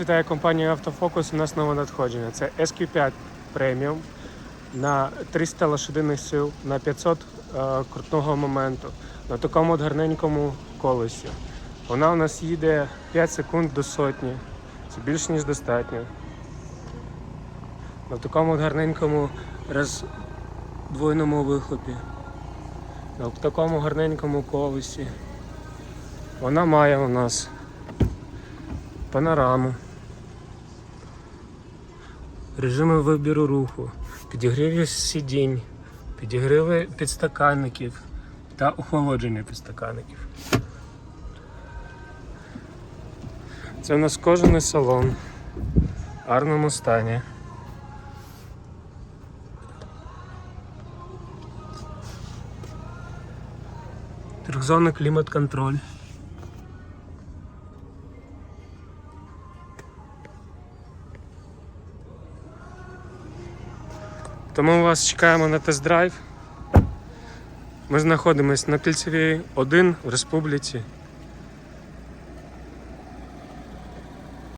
Вітає компанія Автофокус. У нас нове надходження. Це SQ5 преміум на 300 лошадиних сил, на 500 е, крутного моменту, на такому от гарненькому колесі. Вона у нас їде 5 секунд до сотні. Це більш ніж достатньо. На такому гарненькому роздвоєному вихлопі. На такому гарненькому колесі. Вона має у нас панораму, режими вибіру руху, підігріві сидінь, підігриви підстаканників та охолодження підстаканників. Це у нас кожаний салон в гарному стані. Трьохзонний клімат-контроль. Тому вас чекаємо на тест-драйв. Ми знаходимося на Кільцевій 1 в республіці